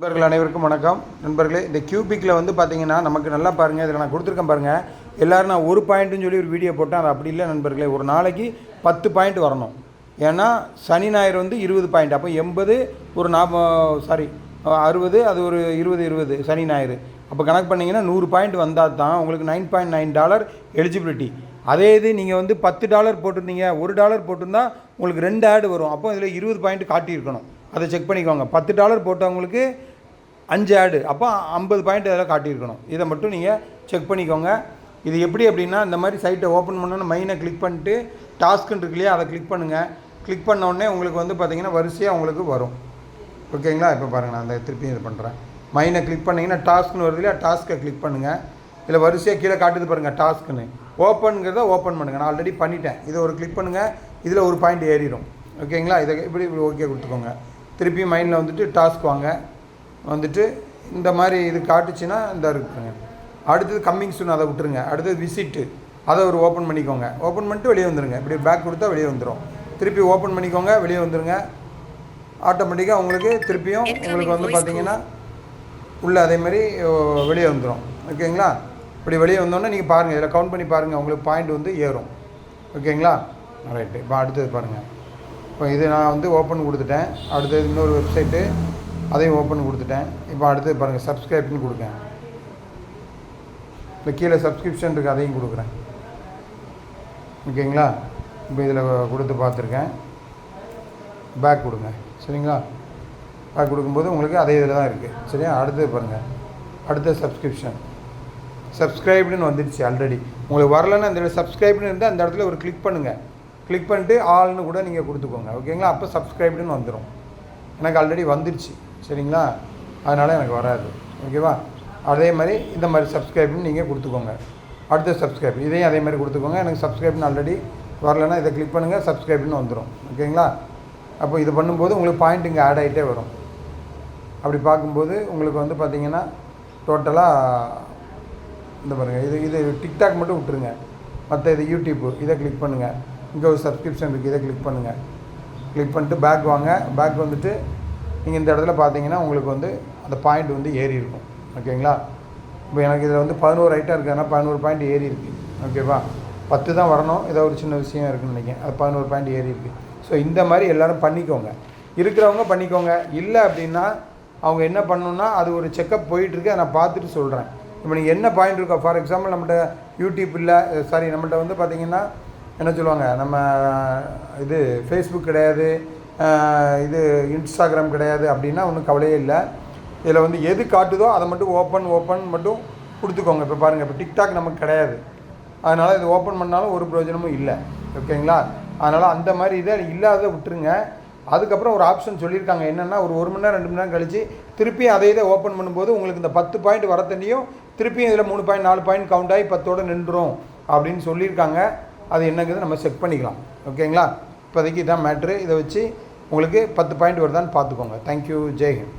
நண்பர்கள் அனைவருக்கும் வணக்கம். நண்பர்களே இந்த கியூபிக்கில் வந்து பார்த்தீங்கன்னா நமக்கு நல்லா பாருங்கள் இதில் நான் கொடுத்துருக்கேன் பாருங்கள் எல்லோரும் நான் ஒரு பாயிண்ட்டுன்னு சொல்லி ஒரு வீடியோ போட்டேன். அது அப்படி இல்லை நண்பர்களே. ஒரு நாளைக்கு பத்து பாயிண்ட் வரணும். ஏன்னா சனி ஞாயிறு வந்து இருபது பாயிண்ட் அப்போ எண்பது ஒரு நாற்ப சாரி அறுபது அது ஒரு இருபது இருபது சனி ஞாயிறு. அப்போ கணக்கு பண்ணிங்கன்னா நூறு பாயிண்ட் வந்தால் தான் உங்களுக்கு nine point nine dollar eligibility அதே இது நீங்கள் வந்து பத்து டாலர் போட்டிருந்தீங்க ஒரு டாலர் போட்டிருந்தா உங்களுக்கு ரெண்டு ஆடு வரும். அப்போ இதில் இருபது பாயிண்ட் காட்டியிருக்கணும். அதை செக் பண்ணிக்கோங்க. பத்து டாலர் போட்டவங்களுக்கு அஞ்சு ஆடு அப்போ ஐம்பது பாயிண்ட் அதில் காட்டியிருக்கணும். இதை மட்டும் நீங்கள் செக் பண்ணிக்கோங்க. இது எப்படி அப்படின்னா இந்த மாதிரி சைட்டை ஓப்பன் பண்ணோன்னு மெயினை கிளிக் பண்ணிட்டு டாஸ்க்குன்னு இருக்கு இல்லையா அதை கிளிக் பண்ணுங்கள் கிளிக் பண்ண உடனே உங்களுக்கு வந்து பார்த்திங்கன்னா வரிசையாக உங்களுக்கு வரும். ஓகேங்களா இப்போ பாருங்கள் நான் அந்த திருப்பி இது பண்ணுறேன் மைனை கிளிக் பண்ணிங்கன்னா டாஸ்க்னு வருது இல்லையா டாஸ்க்கை கிளிக் பண்ணுங்கள் இல்லை வரிசையாக கீழே காட்டுது பாருங்கள் டாஸ்க்குன்னு ஓப்பனுங்கிறத ஓப்பன் பண்ணுங்கள் நான் ஆல்ரெடி பண்ணிட்டேன். இதை ஒரு கிளிக் பண்ணுங்கள் இதில் ஒரு பாயிண்ட் ஏறிடும். ஓகேங்களா இதை இப்படி இப்படி ஓகே கொடுத்துக்கோங்க. திருப்பி மைண்டில் வந்துட்டு டாஸ்க் வாங்க. வந்துட்டு இந்த மாதிரி இது காட்டுச்சுன்னா இந்த இருக்குங்க அடுத்தது கம்மிங் சூன் அதை விட்டுருங்க. அடுத்தது விசிட்டு அதை ஒரு ஓப்பன் பண்ணிக்கோங்க. ஓப்பன் பண்ணிட்டு வெளியே வந்துருங்க. இப்படி பேக் கொடுத்தா வெளியே வந்துடும் திருப்பி ஓப்பன் பண்ணிக்கோங்க வெளியே வந்துருங்க. ஆட்டோமேட்டிக்காக உங்களுக்கு திருப்பியும் உங்களுக்கு வந்து பார்த்தீங்கன்னா உள்ளே அதே மாதிரி வெளியே வந்துடும் ஓகேங்களா இப்படி வெளியே வந்தோடனே நீங்கள் பாருங்கள் இதில் கவுண்ட் பண்ணி பாருங்கள் உங்களுக்கு பாயிண்ட் வந்து ஏறும். ஓகேங்களா ரைட்டு இப்போ அடுத்தது பாருங்கள் இப்போ இது நான் வந்து ஓப்பன் கொடுத்துட்டேன். அடுத்தது இன்னொரு வெப்சைட்டு அதையும் ஓப்பன் கொடுத்துட்டேன். இப்போ அடுத்தது பாருங்கள் சப்ஸ்கிரைப்னு கொடுக்கேன். இப்போ கீழே சப்ஸ்கிரிப்ஷன் இருக்குது அதையும் கொடுக்குறேன். ஓகேங்களா? இப்போ இதில் கொடுத்து பார்த்துருக்கேன். பேக் கொடுங்க. சரிங்களா? பேக் கொடுக்கும்போது உங்களுக்கு அதே இதில் தான் இருக்குது சரியா? அடுத்தது பாருங்கள் அடுத்த சப்ஸ்கிரிப்ஷன் சப்ஸ்கிரைப்டுன்னு வந்துடுச்சு ஆல்ரெடி உங்களுக்கு வரலன்னா அந்த சப்ஸ்கிரைப்னு இருந்தால் அந்த இடத்துல ஒரு கிளிக் பண்ணுங்கள் கிளிக் பண்ணிட்டு ஆல்னு கூட நீங்கள் கொடுத்துக்கோங்க. ஓகேங்களா? அப்போ சப்ஸ்கிரைப்டுன்னு வந்துடும் எனக்கு ஆல்ரெடி வந்துடுச்சு சரிங்களா? அதனால் எனக்கு வராது. ஓகேவா? அதே மாதிரி இந்த மாதிரி சப்ஸ்கிரைப்னு நீங்கள் கொடுத்துக்கோங்க. அடுத்த சப்ஸ்கிரைப் இதையும் அதே மாதிரி கொடுத்துக்கோங்க. எனக்கு சப்ஸ்கிரைப்னு ஆல்ரெடி வரலன்னா இதை கிளிக் பண்ணுங்கள் சப்ஸ்கிரைப்னு வந்துடும் ஓகேங்களா? அப்போ இது பண்ணும்போது உங்களுக்கு பாயிண்ட் இங்கே ஆட் ஆகிட்டே வரும். அப்படி பார்க்கும்போது உங்களுக்கு வந்து பார்த்தீங்கன்னா டோட்டலாக இந்த பாருங்கள் இது இது டிக்டாக் மட்டும் விட்டுருங்க. மற்ற இது யூடியூப்பு இதை கிளிக் பண்ணுங்கள் இங்கே ஒரு சப்ஸ்கிரிப்ஷன் இருக்குது இதை கிளிக் பண்ணுங்கள் கிளிக் பண்ணிட்டு பேக் வாங்க. பேக் வந்துட்டு நீங்கள் இந்த இடத்துல பார்த்தீங்கன்னா உங்களுக்கு வந்து அந்த பாயிண்ட் வந்து ஏறி இருக்கும். ஓகேங்களா இப்போ எனக்கு இதில் வந்து பதினோரு ஐட்டம் இருக்குது ஆனால் பதினோரு பாயிண்ட் ஏறி இருக்குது ஓகேவா பத்து தான் வரணும். ஏதோ ஒரு சின்ன விஷயம் இருக்குன்னு நினைக்கிறேன். அது பதினோரு பாயிண்ட் ஏறி இருக்குது ஸோ இந்த மாதிரி எல்லோரும் பண்ணிக்கோங்க. இருக்கிறவங்க பண்ணிக்கோங்க. இல்லை அப்படின்னா அவங்க என்ன பண்ணணுன்னா அது ஒரு செக்கப் போயிட்டுருக்கு. அதை நான் பார்த்துட்டு சொல்கிறேன் இப்போ நீங்கள் என்ன பாயிண்ட் இருக்கோ ஃபார் எக்ஸாம்பிள் நம்மகிட்ட யூடியூப் இல்லை சாரி நம்மகிட்ட வந்து பார்த்தீங்கன்னா என்ன சொல்லுவாங்க நம்ம இது ஃபேஸ்புக் கிடையாது இது இன்ஸ்டாகிராம் கிடையாது அப்படின்னா ஒன்றும் கவலையே இல்லை. இதில் வந்து எது காட்டுதோ அதை மட்டும் ஓப்பன் ஓப்பன் மட்டும் கொடுத்துக்கோங்க. இப்போ பாருங்கள் இப்போ டிக்டாக் நமக்கு கிடையாது. அதனால் இது ஓப்பன் பண்ணாலும் ஒரு பிரயோஜனமும் இல்லை. ஓகேங்களா? அதனால் அந்த மாதிரி இதை இல்லாத விட்டுருங்க. அதுக்கப்புறம் ஒரு ஆப்ஷன் சொல்லியிருக்காங்க. என்னென்னா ஒரு ஒரு மணி நேரம் ரெண்டு மணி நேரம் கழிச்சு திருப்பியும் அதே இதை ஓப்பன் பண்ணும்போது உங்களுக்கு இந்த பத்து பாயிண்ட் வர தண்ணியும் திருப்பியும் இதில் மூணு பாயிண்ட் நாலு பாயிண்ட் கவுண்ட் ஆகி பத்தோட நின்றுடும் அப்படின்னு சொல்லியிருக்காங்க. அது என்னங்கிறது நம்ம செக் பண்ணிக்கலாம். ஓகேங்களா இப்போதைக்கு இதான் மேட்ரு இதை வச்சு உங்களுக்கு பத்து பாயிண்ட் வருதான்னு பார்த்துக்கோங்க. தேங்க்யூ ஜெய்ஹிந்த்